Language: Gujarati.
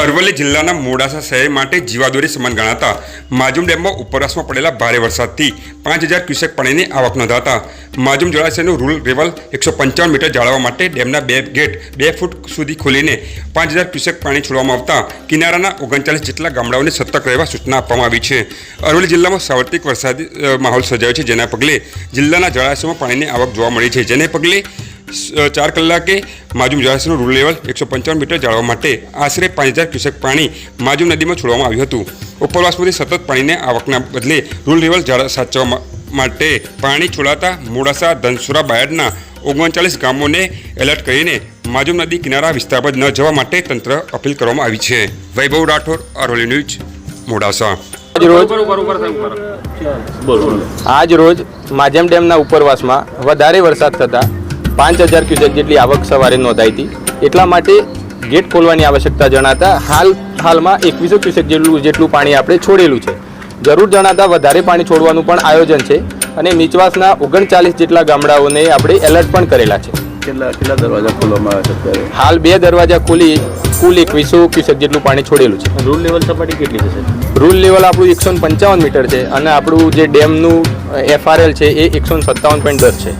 અરવલ્લી જિલ્લાના મોડાસા શહેર માટે જીવાદોરી સમાન ગણાતા માજુમ ડેમમાં ઉપરવાસમાં પડેલા ભારે વરસાદથી પાંચ હજાર ક્યુસેક પાણીની આવક નોંધાતા માજુમ જળાશયનું રૂલ લેવલ એકસો પંચાવન મીટર જાળવવા માટે ડેમના બે ગેટ બે ફૂટ સુધી ખોલીને પાંચ હજાર ક્યુસેક પાણી છોડવામાં આવતા કિનારાના ઓગણચાલીસ જેટલા ગામડાઓને સતર્ક રહેવા સૂચના આપવામાં આવી છે. અરવલ્લી જિલ્લામાં સાર્વત્રિક વરસાદી માહોલ સર્જાયો છે, જેના પગલે જિલ્લાના જળાશયોમાં પાણીની આવક જોવા મળી છે. જેને પગલે ચાર કલાકે માજુમ જળાશયનું રૂલ લેવલ એકસો પંચાવન મીટર જાળવવા માટે આશરે પાંચ હજાર ક્યુસેક પાણી માજુમ નદીમાં છોડવામાં આવ્યું હતું. ઉપરવાસમાંથી સતત પાણીને આવકના બદલે રૂલ લેવલ જાળ સાચવવા માટે પાણી છોડાતા મોડાસા ધનસુરા બાયડના ઓગણચાલીસ ગામોને એલર્ટ કરીને માજુમ નદી કિનારા વિસ્તાર પર ન જવા માટે તંત્ર અપીલ કરવામાં આવી છે. વૈભવ રાઠોડ અરોલી ન્યૂઝ મોડાસા. આજ રોજ આજ રોજ માજમ ડેમના ઉપરવાસમાં વધારે વરસાદ થતાં પાંચ હજાર ક્યુસેક જેટલી આવક સવારે નોંધાઈ હતી. એટલા માટે ગેટ ખોલવાની આવશ્યકતા જણાતા હાલ હાલમાં એકવીસો ક્યુસેક જેટલું જેટલું પાણી આપણે છોડેલું છે. જરૂર જણાતા વધારે પાણી છોડવાનું પણ આયોજન છે અને નીચવાસના ઓગણચાલીસ જેટલા ગામડાઓને આપણે એલર્ટ પણ કરેલા છે. કેટલા કેટલા દરવાજા ખોલવામાં આવ્યા છે હાલ બે દરવાજા ખોલી કુલ એકવીસો ક્યુસેક જેટલું પાણી છોડેલું છે. રૂલ લેવલ સપાટી કેટલી થશે રૂલ લેવલ આપણું એકસો પંચાવન મીટર છે અને આપણું જે ડેમનું એફઆરએલ છે એ એકસો સત્તાવન પોઈન્ટ દસ છે.